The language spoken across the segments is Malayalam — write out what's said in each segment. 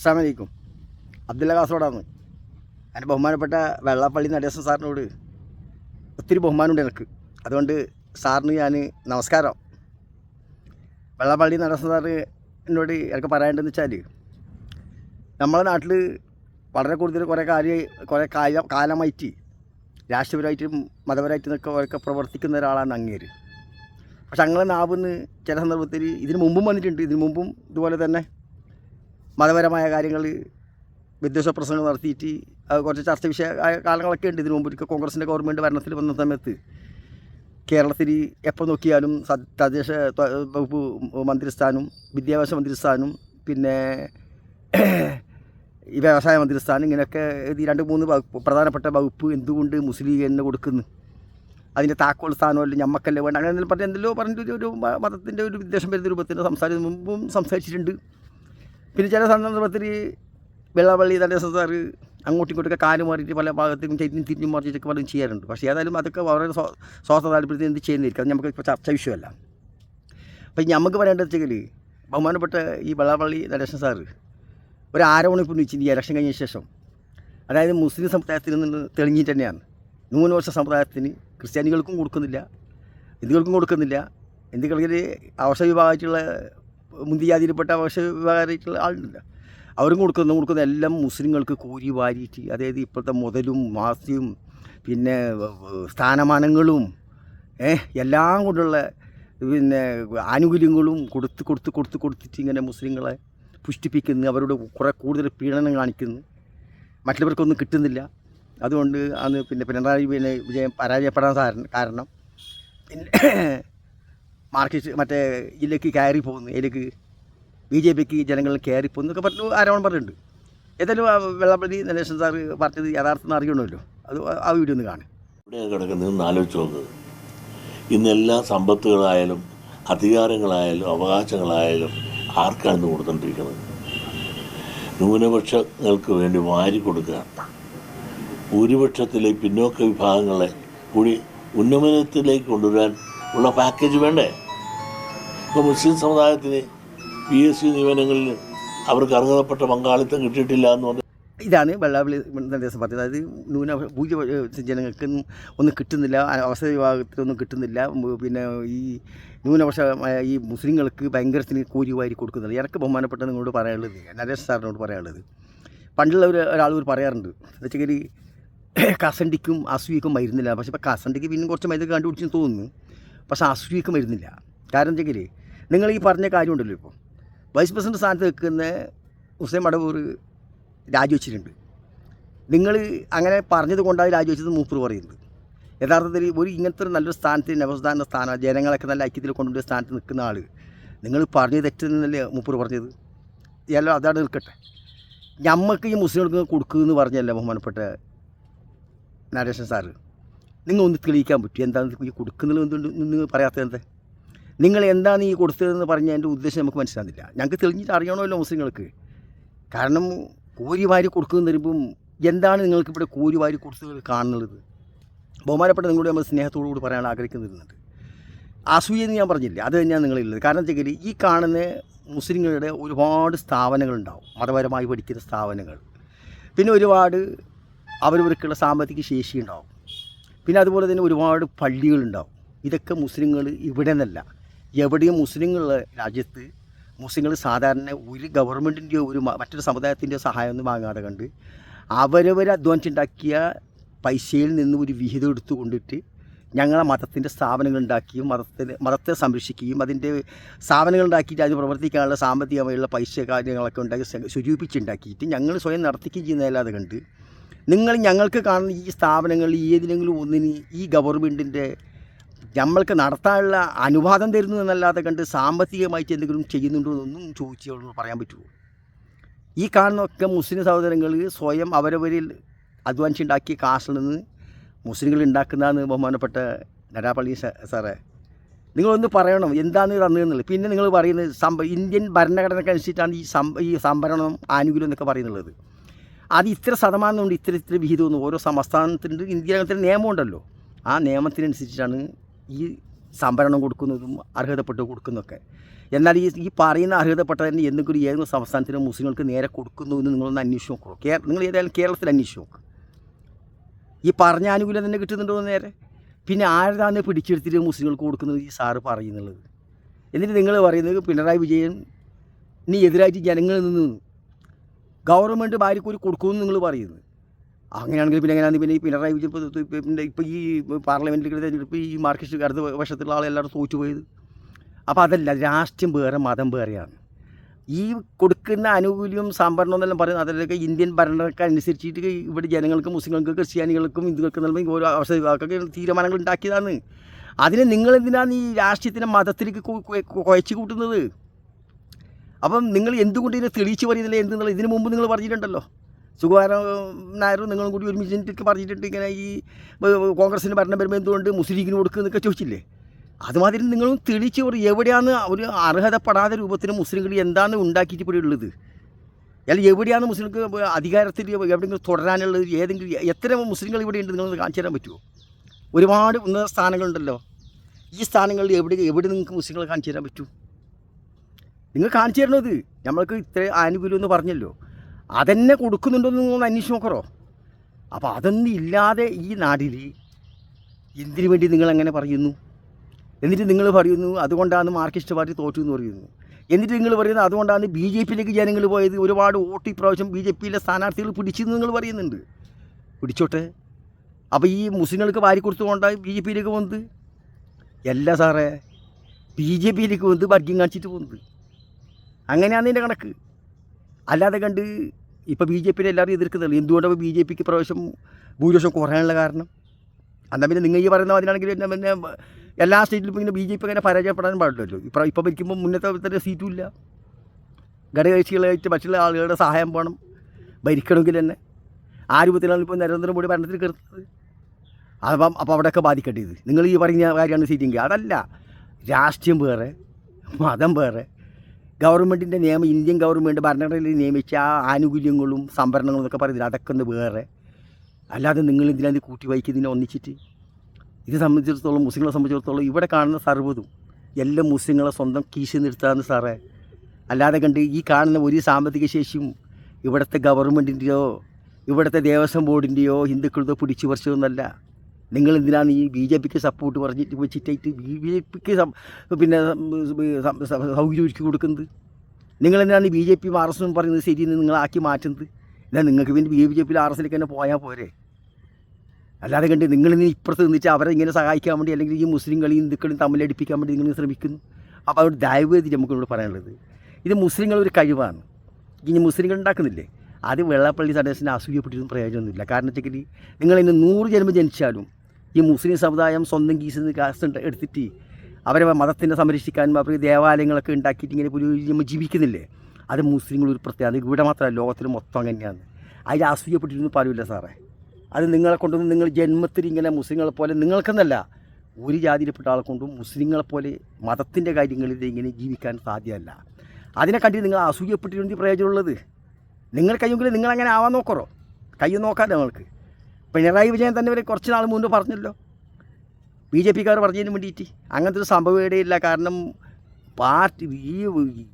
അസ്സാമലൈക്കും അബ്ദുള്ള കാസർഗോഡാണ് എന്റെ ബഹുമാനപ്പെട്ട വെള്ളാപ്പള്ളി നടേശൻ സാറിനോട് ഒത്തിരി ബഹുമാനമുണ്ട് എനിക്ക്. അതുകൊണ്ട് സാറിന് ഞാൻ നമസ്കാരം. വെള്ളാപ്പള്ളി നടേശൻ സാറ് എന്നോട് എനിക്ക് പറയേണ്ടതെന്ന് വെച്ചാൽ നമ്മളെ നാട്ടിൽ വളരെ കൂടുതൽ കുറേ കാര്യം കുറേ കാല കാലമായിട്ട് രാഷ്ട്രീയപരമായിട്ടും മതപരമായിട്ടും ഒക്കെ ഒക്കെ പ്രവർത്തിക്കുന്ന ഒരാളാണ് അങ്ങേര്. പക്ഷെ അങ്ങനെ നാവിന്ന് ചില സന്ദർഭത്തിൽ ഇതിന് മുമ്പും വന്നിട്ടുണ്ട്. ഇതിന് മുമ്പും ഇതുപോലെ തന്നെ മതപരമായ കാര്യങ്ങൾ വിദ്വേഷ പ്രസംഗം നടത്തിയിട്ട് കുറച്ച് ചർച്ച വിഷയ കാലങ്ങളൊക്കെ ഉണ്ട്. ഇതിനു മുമ്പ് ഒരിക്കൽ കോൺഗ്രസിന്റെ ഗവൺമെന്റ് ഭരണത്തിൽ വന്ന സമയത്ത് കേരളത്തിൽ എപ്പോൾ നോക്കിയാലും തദ്ദേശ വകുപ്പ് മന്ത്രിസ്ഥാനും വിദ്യാഭ്യാസ മന്ത്രിസ്ഥാനും പിന്നെ ഈ വ്യവസായ മന്ത്രിസ്ഥാനം ഇങ്ങനെയൊക്കെ ഈ രണ്ട് മൂന്ന് പ്രധാനപ്പെട്ട വകുപ്പ് എന്തുകൊണ്ട് മുസ്ലിം ലീഗിന് കൊടുക്കുന്നു? അതിന്റെ താക്കോൽ സ്ഥാനമല്ല ഞമ്മക്കല്ലേ വേണ്ട അങ്ങനെ എന്തെങ്കിലും പറഞ്ഞ് എന്തെല്ലോ പറഞ്ഞിട്ട് ഒരു- മതത്തിന്റെ ഒരു വിദ്വേഷം വരുന്ന രൂപത്തിൽ സംസാരിച്ച മുമ്പും സംസാരിച്ചിട്ടുണ്ട്. പിന്നെ ചില സന്ദർഭത്തിൽ വെള്ളാപ്പള്ളി നടേശൻ സാറ് അങ്ങോട്ടും ഇങ്ങോട്ടൊക്കെ കാൽ മാറിയിട്ട് പല ഭാഗത്തേക്കും തിരിഞ്ഞും തിരിഞ്ഞും മറിച്ചിട്ടൊക്കെ പലതും ചെയ്യാറുണ്ട്. പക്ഷേ ഏതായാലും അതൊക്കെ വളരെ സ്വ- സ്വാർത്ഥ താല്പര്യത്തിൽ എന്ത് ചെയ്യുന്നിരിക്കും. അത് നമുക്ക് ഇപ്പോൾ ചർച്ച വിഷയമല്ല. അപ്പം നമുക്ക് പറയേണ്ടത് വെച്ചെങ്കിൽ ബഹുമാനപ്പെട്ട ഈ വെള്ളാപ്പള്ളി നടേശൻ സാർ ഒരു ആരോപണം ഇപ്പോൾ ഉന്നയിച്ചിട്ടുണ്ട് ഈ ഇലക്ഷൻ കഴിഞ്ഞ ശേഷം. അതായത് മുസ്ലിം സമുദായത്തിൽ നിന്ന് തെളിഞ്ഞിട്ട് തന്നെയാണ്. ന്യൂനപക്ഷ സമുദായത്തിന് ക്രിസ്ത്യാനികൾക്കും കൊടുക്കുന്നില്ല ഹിന്ദുക്കൾക്കും കൊടുക്കുന്നില്ല ഹിന്ദുക്കൾക്ക് അവശ വിഭാഗമായിട്ടുള്ള മുന്തിജാതിയിൽപ്പെട്ട പക്ഷേ വിഭാഗമായിട്ടുള്ള ആളുണ്ടല്ല അവരും കൊടുക്കുന്ന കൊടുക്കുന്ന. എല്ലാം മുസ്ലിങ്ങൾക്ക് കോരി വാരിയിട്ട് അതായത് ഇപ്പോഴത്തെ മുതലും മാസിയും പിന്നെ സ്ഥാനമാനങ്ങളും ഏ എല്ലാം കൊണ്ടുള്ള പിന്നെ ആനുകൂല്യങ്ങളും കൊടുത്ത് കൊടുത്ത് കൊടുത്ത് കൊടുത്തിട്ട് ഇങ്ങനെ മുസ്ലിങ്ങളെ പുഷ്ടിപ്പിക്കുന്നു. അവരോട് കുറേ കൂടുതൽ പീഡനം കാണിക്കുന്നു. മറ്റുള്ളവർക്കൊന്നും കിട്ടുന്നില്ല. അതുകൊണ്ട് അന്ന് പിന്നെ പിണറായി പിന്നെ വിജയം പരാജയപ്പെടാൻ കാരണം. പിന്നെ മാർക്കറ്റ് മറ്റേ ഇതിലേക്ക് കയറി പോകുന്നു. ഇതിലേക്ക് ബി ജെ പിക്ക് ജനങ്ങൾ കയറി എന്നൊക്കെ പറഞ്ഞു ആരോപണം പറഞ്ഞിട്ടുണ്ട്. ഏതായാലും വെള്ളാപ്പള്ളി നരേശൻ സാർ പറഞ്ഞത് യഥാർത്ഥം അറിയണമല്ലോ. അത് ആ വീഡിയോ ഒന്ന് കാണും ഇവിടെ കിടക്കുന്നതെന്ന് ആലോചിച്ച് നോക്ക്. ഇന്നെല്ലാ സമ്പത്തുകളായാലും അധികാരങ്ങളായാലും അവകാശങ്ങളായാലും ആർക്കാണ് കൊടുത്തുകൊണ്ടിരിക്കുന്നത് ന്യൂനപക്ഷങ്ങൾക്ക് വേണ്ടി വാരി കൊടുക്കുക. ഭൂരിപക്ഷത്തിലെ പിന്നോക്ക വിഭാഗങ്ങളെ കൂടി ഉന്നമനത്തിലേക്ക് കൊണ്ടുവരാൻ ഉള്ള പാക്കേജ് വേണ്ടേ? ഇപ്പോൾ മുസ്ലിം സമുദായത്തിന് പി എസ് സി നിയമനങ്ങളിൽ അവർക്ക് അർഹതപ്പെട്ട പങ്കാളിത്തം കിട്ടിയിട്ടില്ല എന്ന് പറഞ്ഞു ഇതാണ് വെള്ളാപ്പള്ളി നിർദ്ദേശം പറഞ്ഞത്. അതായത് ന്യൂന ഭൂരിപക്ഷ ജനങ്ങൾക്ക് ഒന്നും കിട്ടുന്നില്ല അവസര വിഭാഗത്തിലൊന്നും കിട്ടുന്നില്ല. പിന്നെ ഈ ന്യൂനപക്ഷ ഈ മുസ്ലിങ്ങൾക്ക് ഭയങ്കരത്തിന് കൂലി വാരി കൊടുക്കുന്നില്ല എനിക്ക് ബഹുമാനപ്പെട്ട നിങ്ങളോട് പറയാനുള്ളത് നരേഷ് സാറിനോട് പറയാനുള്ളത്. പണ്ടുള്ള ഒരു ഒരാൾ ഒരു പറയാറുണ്ട്. എന്ന് വെച്ചാൽ കസണ്ടിക്കും അസൂയക്കും മരുന്നില്ല. പക്ഷേ ഇപ്പോൾ കസണ്ടിക്ക് പിന്നെ കുറച്ച് മരുന്ന് കണ്ടുപിടിച്ചെന്ന് തോന്നുന്നു. പക്ഷേ അസൂയക്ക് മരുന്നില്ല. കാരണം എന്തെങ്കിൽ നിങ്ങൾ ഈ പറഞ്ഞ കാര്യം ഉണ്ടല്ലോ ഇപ്പോൾ വൈസ് പ്രസിഡന്റ് സ്ഥാനത്ത് നിൽക്കുന്ന ഹുസൈൻ മടവൂർ രാജിവെച്ചിട്ടുണ്ട് നിങ്ങൾ അങ്ങനെ പറഞ്ഞത് കൊണ്ടാണ് രാജിവെച്ചത് മൂപ്പർ പറയുന്നത്. യഥാർത്ഥത്തിൽ ഒരു ഇങ്ങനത്തെ ഒരു നല്ലൊരു സ്ഥാനത്ത് നവസ്ഥാന സ്ഥാനം ജനങ്ങളൊക്കെ നല്ല ഐക്യത്തിൽ കൊണ്ടുപോയി സ്ഥാനത്ത് നിൽക്കുന്ന ആൾ നിങ്ങൾ പറഞ്ഞത് തെറ്റെന്നല്ലേ മൂപ്പർ പറഞ്ഞത്? എല്ലാം അതാണ് നിൽക്കട്ടെ. ഞമ്മക്ക് ഈ മുസ്ലിങ്ങൾക്ക് കൊടുക്കുമെന്ന് പറഞ്ഞല്ലേ ബഹുമാനപ്പെട്ട നരേശൻ സാറ്? നിങ്ങൾ ഒന്ന് തെളിയിക്കാൻ പറ്റും. എന്താണ് ഈ കൊടുക്കുന്നത് എന്തുകൊണ്ട് നിങ്ങൾ പറയാത്തത് എന്താ? നിങ്ങൾ എന്താണ് ഈ കൊടുത്തതെന്ന് പറഞ്ഞ എന്റെ ഉദ്ദേശം നമുക്ക് മനസ്സിലാകുന്നില്ല. ഞങ്ങൾക്ക് തെളിഞ്ഞിട്ട് അറിയണമല്ലോ മുസ്ലിങ്ങൾക്ക്. കാരണം കോരി വാരി കൊടുക്കുന്ന തരുമ്പം എന്താണ് നിങ്ങൾക്ക് ഇവിടെ കോരി വാരി കൊടുത്തത് കാണുന്നത്? ബഹുമാനപ്പെട്ട നിങ്ങളുടെ നമ്മൾ സ്നേഹത്തോടുകൂടി പറയാൻ ആഗ്രഹിക്കുന്നുണ്ട്. അസൂയ എന്ന് ഞാൻ പറഞ്ഞില്ല അത് തന്നെയാണ് നിങ്ങളുള്ളത് കാരണം വെച്ചാൽ ഈ കാണുന്ന മുസ്ലിങ്ങളുടെ ഒരുപാട് സ്ഥാപനങ്ങളുണ്ടാവും. മതപരമായി പഠിക്കുന്ന സ്ഥാപനങ്ങൾ. പിന്നെ ഒരുപാട് അവരവർക്കുള്ള സാമ്പത്തിക ശേഷി ഉണ്ടാവും. പിന്നെ അതുപോലെ തന്നെ ഒരുപാട് പള്ളികളുണ്ടാവും. ഇതൊക്കെ മുസ്ലിങ്ങൾ ഇവിടെ നിന്നല്ല എവിടെയും മുസ്ലിങ്ങളുള്ള രാജ്യത്ത് മുസ്ലിങ്ങൾ സാധാരണ ഒരു ഗവൺമെന്റിന്റെയോ ഒരു മറ്റൊരു സമുദായത്തിന്റെയോ സഹായമൊന്നും വാങ്ങാതെ കണ്ട് അവരവർ അധ്വാനിച്ചുണ്ടാക്കിയ പൈസയിൽ നിന്ന് ഒരു വിഹിതം എടുത്തു കൊണ്ടിട്ട് ഞങ്ങളെ മതത്തിന്റെ സ്ഥാപനങ്ങൾ ഉണ്ടാക്കിയും മതത്തിന് മതത്തെ സംരക്ഷിക്കുകയും അതിന്റെ സ്ഥാപനങ്ങൾ ഉണ്ടാക്കിയിട്ട് അത് പ്രവർത്തിക്കാനുള്ള സാമ്പത്തികമായുള്ള പൈസ കാര്യങ്ങളൊക്കെ ഉണ്ടാക്കി സ്വ- സ്വരൂപിച്ചുണ്ടാക്കിയിട്ട് ഞങ്ങൾ സ്വയം നടത്തിക്കുകയും ചെയ്യുന്നതല്ലാതെ കണ്ട് നിങ്ങൾ ഞങ്ങൾക്ക് കാണുന്ന ഈ സ്ഥാപനങ്ങളിൽ ഏതിലെങ്കിലും ഒന്നിന് ഈ ഗവൺമെന്റിന്റെ നമ്മൾക്ക് നടത്താനുള്ള അനുവാദം തരുന്നു എന്നല്ലാതെ കണ്ട് സാമ്പത്തികമായിട്ട് എന്തെങ്കിലും ചെയ്യുന്നുണ്ടോ എന്നൊന്നും ചോദിച്ചോളൂ പറയാൻ പറ്റുമോ ഈ കാണുന്നൊക്കെ മുസ്ലിം സഹോദരങ്ങൾ സ്വയം അവരവരിൽ അധ്വാനിച്ചുണ്ടാക്കിയ കാശിൽ നിന്ന് മുസ്ലിങ്ങൾ ഉണ്ടാക്കുന്നതെന്ന് ബഹുമാനപ്പെട്ട നരാപ്പള്ളി സാറേ. നിങ്ങളൊന്ന് പറയണം എന്താണ് തന്നതെന്നുള്ളത്. പിന്നെ നിങ്ങൾ പറയുന്നത് സംഭ ഇന്ത്യൻ ഭരണഘടനയ്ക്ക് അനുസരിച്ചിട്ടാണ് ഈ സം ഈ സംഭരണം ആനുകൂല്യം എന്നൊക്കെ പറയുന്നുള്ളത്. അത് ഇത്ര ശതമാനം കൊണ്ട് ഇത്ര ഇത്ര വിഹിതമെന്ന് ഓരോ സംസ്ഥാനത്തിന്റെ ഇന്ത്യ അങ്ങനത്തെ ഒരു നിയമമുണ്ടല്ലോ. ആ നിയമത്തിനനുസരിച്ചിട്ടാണ് ഈ സംഭരണം കൊടുക്കുന്നതും അർഹതപ്പെട്ട് കൊടുക്കുന്നതൊക്കെ. എന്നാൽ ഈ ഈ പറയുന്ന അർഹതപ്പെട്ടതിന് എന്തെങ്കിലും ഏതെങ്കിലും സംസ്ഥാനത്തിന് മുസ്ലിങ്ങൾക്ക് നേരെ കൊടുക്കുന്നു എന്ന് നിങ്ങളൊന്ന് അന്വേഷിച്ച് നോക്കൂ. കേ നിങ്ങൾ ഏതായാലും കേരളത്തിൽ അന്വേഷിച്ച് നോക്ക്. ഈ പറഞ്ഞ ആനുകൂല്യം തന്നെ കിട്ടുന്നുണ്ടോ നേരെ? പിന്നെ ആരതാണ് പിടിച്ചെടുത്തിട്ട് മുസ്ലിങ്ങൾക്ക് കൊടുക്കുന്നത് ഈ സാറ് പറയുന്നുള്ളത്? എന്നിട്ട് നിങ്ങൾ പറയുന്നത് പിണറായി വിജയൻ ഇനി എതിരായിട്ട് ജനങ്ങളിൽ നിന്ന് ഗവൺമെന്റ് ഭാര്യക്കൂലി കൊടുക്കുമെന്ന് നിങ്ങൾ പറയുന്നത് അങ്ങനെയാണെങ്കിൽ പിന്നെ എങ്ങനെയാണ് പിന്നെ ഈ പിണറായി വിജയൻ ഇപ്പോൾ ഇപ്പോൾ ഈ പാർലമെന്റിൽ തെരഞ്ഞെടുപ്പ് ഈ മാർക്സിസ്റ്റ് അടുത്ത വശത്തുള്ള ആളെല്ലാവരും തോറ്റുപോയത് അപ്പോൾ അതല്ല രാഷ്ട്രീയം വേറെ മതം വേറെയാണ്. ഈ കൊടുക്കുന്ന ആനുകൂല്യം സംഭരണം എന്നെല്ലാം പറയുന്നത് അതിലൊക്കെ ഇന്ത്യൻ ഭരണമൊക്കെ അനുസരിച്ചിട്ട് ഇവിടെ ജനങ്ങൾക്കും മുസ്ലിങ്ങൾക്ക് ക്രിസ്ത്യാനികൾക്കും ഹിന്ദുക്കൾക്കും നൽകി ഓരോ അവസര വിഭാഗമൊക്കെ തീരുമാനങ്ങൾ ഉണ്ടാക്കിയതാണ്. അതിനെ നിങ്ങളെന്തിനാണ് ഈ രാഷ്ട്രീയത്തിനെ മതത്തിലേക്ക് കു- കു- കൂട്ടുന്നത്? അപ്പം നിങ്ങൾ എന്തുകൊണ്ട് ഇതിനെ തെളിയിച്ച് പറയുന്നില്ല എന്തെന്നുള്ള ഇതിനു മുമ്പ് നിങ്ങൾ പറഞ്ഞിട്ടുണ്ടല്ലോ. സുകുമാരൻ നായരും നിങ്ങളും കൂടി ഒരുമിച്ചിട്ട് പറഞ്ഞിട്ടുണ്ട് ഇങ്ങനെ ഈ കോൺഗ്രസിന് ഭരണം വരുമ്പോൾ എന്തുകൊണ്ട് മുസ്ലിം ലീഗിന് കൊടുക്കുന്നൊക്കെ ചോദിച്ചില്ലേ? അതുമാതിരി നിങ്ങളും തെളിയിച്ച് പറയും എവിടെയാണ് ഒരു അർഹതപ്പെടാത്ത രൂപത്തിൽ മുസ്ലിങ്ങൾ എന്താണ് ഉണ്ടാക്കിയിട്ട് ഇവിടെ ഉള്ളത്? അല്ല എവിടെയാണ് മുസ്ലിങ്ങൾക്ക് അധികാരത്തിൽ എവിടെയെങ്കിലും തുടരാനുള്ളത്? ഏതെങ്കിലും എത്ര മുസ്ലിങ്ങൾ ഇവിടെ ഉണ്ട് നിങ്ങൾ കാണിച്ചു തരാൻ പറ്റുമോ? ഒരുപാട് ഉന്നത സ്ഥാനങ്ങളുണ്ടല്ലോ. ഈ സ്ഥാനങ്ങളിൽ എവിടെ എവിടെ നിങ്ങൾക്ക് മുസ്ലിങ്ങളെ കാണിച്ചു തരാൻ പറ്റൂ? നിങ്ങൾ കാണിച്ചു തരണത് നമ്മൾക്ക് ഇത്ര ആനുകൂല്യം എന്ന് പറഞ്ഞല്ലോ. അതെന്നെ കൊടുക്കുന്നുണ്ടോ എന്ന് നിങ്ങൾ അന്വേഷിച്ച് നോക്കറോ. അപ്പോൾ അതൊന്നും ഇല്ലാതെ ഈ നാടിൽ എന്തിനു വേണ്ടി നിങ്ങൾ അങ്ങനെ പറയുന്നു? എന്നിട്ട് നിങ്ങൾ പറയുന്നു അതുകൊണ്ടാണ് മാർക്സിസ്റ്റ് പാർട്ടി തോറ്റു എന്ന് പറയുന്നു. എന്നിട്ട് നിങ്ങൾ പറയുന്നത് അതുകൊണ്ടാണ് ബി ജെ പിയിലേക്ക് ജനങ്ങൾ പോയത് ഒരുപാട് വോട്ട് ഇപ്രാവശ്യം ബി ജെ പിയിലെ സ്ഥാനാർത്ഥികൾ പിടിച്ചെന്ന് നിങ്ങൾ പറയുന്നുണ്ട്. പിടിച്ചോട്ടെ. അപ്പോൾ ഈ മുസ്ലിങ്ങൾക്ക് വാരി കൊടുത്തുകൊണ്ടാണ് ബി ജെ പിയിലേക്ക് പോകുന്നത് അല്ല സാറേ ബി ജെ പിയിലേക്ക് വന്ന് ഭാഗ്യം കാണിച്ചിട്ട് പോകുന്നത് അങ്ങനെയാണ് ഇതിന്റെ കണക്ക്. അല്ലാതെ കണ്ട് ഇപ്പോൾ ബി ജെ പിനെ എല്ലാവരും എതിർക്കുന്നുള്ളൂ എന്തുകൊണ്ടാണ് ബി ജെ പിക്ക് പ്രാവശ്യം ഭൂരിപക്ഷം കുറയാനുള്ള കാരണം? എന്നാൽ പിന്നെ നിങ്ങൾ ഈ പറയുന്ന അതിനാണെങ്കിൽ പിന്നെ പിന്നെ എല്ലാ സ്റ്റേറ്റിലും ഇങ്ങനെ ബി ജെ പി അങ്ങനെ പരാജയപ്പെടാൻ പാടില്ലല്ലോ. ഇപ്പം ഇപ്പോൾ ഭരിക്കുമ്പോൾ മുന്നത്തെ തന്നെ സീറ്റും ഇല്ല. ഘടകകക്ഷികളായിട്ട് മറ്റുള്ള ആളുകളുടെ സഹായം വേണം. ഭരിക്കണമെങ്കിൽ തന്നെ. ആ രൂപത്തിലാണ് ഇപ്പോൾ നരേന്ദ്രമോദി ഭരണത്തിൽ കയറുന്നത്. അപ്പം അപ്പോൾ അവിടെയൊക്കെ ബാധിക്കേണ്ടത് നിങ്ങൾ ഈ പറഞ്ഞ കാര്യമാണ് സീറ്റിങ് അതല്ല രാഷ്ട്രീയം വേറെ മതം വേറെ ഗവൺമെന്റിന്റെ നിയമം ഇന്ത്യൻ ഗവൺമെന്റ് ഭരണഘടനയിൽ നിയമിച്ച ആ ആനുകൂല്യങ്ങളും സംഭരണങ്ങളും എന്നൊക്കെ പറയുന്നത് അതൊക്കെ ഒന്ന് വേറെ. അല്ലാതെ നിങ്ങൾ ഇതിനകത്ത് ഇത് കൂട്ടി വഹിക്കുന്നതിനെ ഒന്നിച്ചിട്ട്? ഇത് സംബന്ധിച്ചിടത്തോളം മുസ്ലിങ്ങളെ സംബന്ധിച്ചിടത്തോളം ഇവിടെ കാണുന്ന സർവതും എല്ലാം മുസ്ലിങ്ങളെ സ്വന്തം കീശ നിർത്താന്ന് സാറേ അല്ലാതെ കണ്ട് ഈ കാണുന്ന ഒരു സാമ്പത്തിക ശേഷിയും ഇവിടുത്തെ ഗവൺമെന്റിന്റെയോ ഇവിടുത്തെ ദേവസ്വം ബോർഡിന്റെയോ ഹിന്ദുക്കളുടെ പിടിച്ചു പറിച്ചതൊന്നല്ല നിങ്ങൾ എന്തിനാണ് ഈ ബി ജെ പിക്ക് സപ്പോർട്ട് പറഞ്ഞിട്ട് വെച്ചിട്ടായിട്ട് ബി ജെ പിക്ക് പിന്നെ സൗകര്യം ഒരുക്കി കൊടുക്കുന്നത്? നിങ്ങൾ എന്തിനാണ് B J P R S പറയുന്നത് ശരിയെന്ന് നിങ്ങളാക്കി മാറ്റുന്നത്? എന്നാൽ നിങ്ങൾക്ക് പിന്നെ ബി ജെ പിയിൽ ആർ എസിലേക്ക് തന്നെ പോയാൽ പോരെ. അല്ലാതെ കണ്ട് നിങ്ങൾ ഇനി ഇപ്പുറത്ത് നിന്നിട്ട് അവരെ ഇങ്ങനെ സഹായിക്കാൻ വേണ്ടി അല്ലെങ്കിൽ ഈ മുസ്ലിങ്ങളെയും തമ്മിൽ തമ്മിലടിപ്പിക്കാൻ വേണ്ടി നിങ്ങൾ ശ്രമിക്കുന്നു. അപ്പോൾ അവർ ദയവ് നമുക്ക് നമുക്കിവിടെ പറയാനുള്ളത്. ഇത് മുസ്ലിങ്ങളൊരു കഴിവാണ്. ഇനി മുസ്ലിങ്ങൾ ഉണ്ടാക്കുന്നില്ലേ? അത് വെള്ളപ്പള്ളി സന്ദേശത്തിന് അസൂയപ്പെട്ടിരുന്ന പ്രയോജനമൊന്നുമില്ല. കാരണം വെച്ചെങ്കിൽ നിങ്ങൾ ഇന്ന് നൂറ് ജന്മം ജനിച്ചാലും ഈ മുസ്ലിം സമുദായം സ്വന്തം കീസിൽ നിന്ന് കാശ് എടുത്തിട്ട് അവരെ മതത്തിനെ സംരക്ഷിക്കാനും അവർ ദേവാലയങ്ങളൊക്കെ ഉണ്ടാക്കിയിട്ട് ഇങ്ങനെ പുനരുജ്ജീവനം ജീവിക്കുന്നില്ലേ? അത് മുസ്ലിങ്ങൾ ഒരു പ്രത്യേകത ഇവിടെ മാത്രമല്ല ലോകത്തിൽ മൊത്തം അങ്ങനെയാണ്. അതിൽ അസൂയപ്പെട്ടിരുന്നു പറയില്ല സാറേ. അത് നിങ്ങളെ കൊണ്ടൊന്നും നിങ്ങൾ ജന്മത്തിൽ ഇങ്ങനെ മുസ്ലിങ്ങളെ പോലെ നിങ്ങൾക്കെന്നല്ല ഒരു ജാതിയിൽപ്പെട്ട ആളെ കൊണ്ടും മുസ്ലിങ്ങളെ പോലെ മതത്തിന്റെ കാര്യങ്ങളിൽ ഇങ്ങനെ ജീവിക്കാൻ സാധ്യമല്ല. അതിനെ കണ്ടിട്ട് നിങ്ങൾ അസൂയപ്പെട്ടിട്ടുണ്ട് പ്രയോജനമുള്ളത്? നിങ്ങൾ കഴിയുമെങ്കിൽ നിങ്ങളങ്ങനെ ആവാൻ നോക്കറോ കയ്യും നോക്കാതെ നിങ്ങൾക്ക് പിണറായി വിജയൻ തന്നെ ഇവരെ കുറച്ച് നാൾ മുമ്പ് പറഞ്ഞല്ലോ. ബി ജെ പിക്കാർ പറഞ്ഞതിന് വേണ്ടിയിട്ട്. അങ്ങനത്തെ ഒരു സംഭവം ഇടയില്ല കാരണം പാർട്ടി ഈ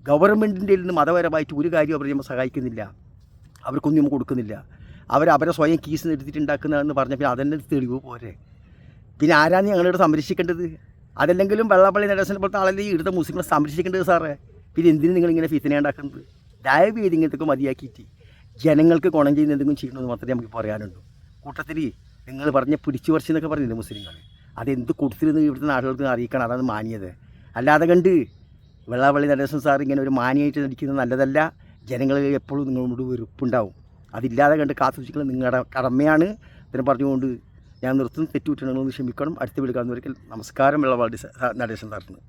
ഗവൺമെന്റിന്റെ നിന്ന് മതപരമായിട്ട് ഒരു കാര്യം അവർ നമ്മൾ സഹായിക്കുന്നില്ല. അവർക്കൊന്നും നമ്മൾ കൊടുക്കുന്നില്ല. അവർ അവരെ സ്വയം കീസ് എടുത്തിട്ടുണ്ടാക്കുന്നതെന്ന് പിന്നെ അതെന്നെ തെളിവ് പോരെ. പിന്നെ ആരാണ് ഞങ്ങളിവിടെ സംരക്ഷിക്കേണ്ടത്? അതല്ലെങ്കിലും വെള്ളപ്പള്ളി നടേശനെ പോലത്തെ ആളല്ലേ ഇവിടുത്തെ മുസ്ലിങ്ങളെ സംരക്ഷിക്കേണ്ടത് സാറേ? പിന്നെ എന്തിനു നിങ്ങളിങ്ങനെ ഫീസിനെ ഉണ്ടാക്കുന്നത്? ദയവ് ചെയ്ത് മതിയാക്കിയിട്ട് ജനങ്ങൾക്ക് ഗുണം ചെയ്യുന്ന എന്തെങ്കിലും ചെയ്യണമെന്ന് മാത്രമേ നമുക്ക് പറയാനുള്ളൂ. കൂട്ടത്തിൽ നിങ്ങൾ പറഞ്ഞ പിടിച്ചു പറിച്ചു എന്നൊക്കെ പറഞ്ഞില്ലേ മുസ്ലിങ്ങൾ അതെന്ത് കൊടുത്തിരുന്ന് ഇവിടുത്തെ നാട്ടുകാർക്ക് അറിയിക്കണം? അതാണ് മാനിയത്. അല്ലാതെ കണ്ട് വെള്ളാപ്പള്ളി നടേശൻ സാർ ഇങ്ങനെ ഒരു മാനിയായിട്ട് നടിക്കുന്നത് നല്ലതല്ല. ജനങ്ങൾ എപ്പോഴും നിങ്ങളോട് വെറുപ്പുണ്ടാവും. അതില്ലാതെ കണ്ട് കാത്തുസൂക്ഷിക്കൽ നിങ്ങളുടെ കടമയാണ്. ഇതിനെ പറഞ്ഞുകൊണ്ട് ഞാൻ നിർത്തുന്നു. തെറ്റുകുറ്റങ്ങളൊന്ന് ക്ഷമിക്കണം. അടുത്ത വീട് കാണുന്നവർക്ക് നമസ്കാരം വെള്ളവാടി നടേശൻ സാറിന്.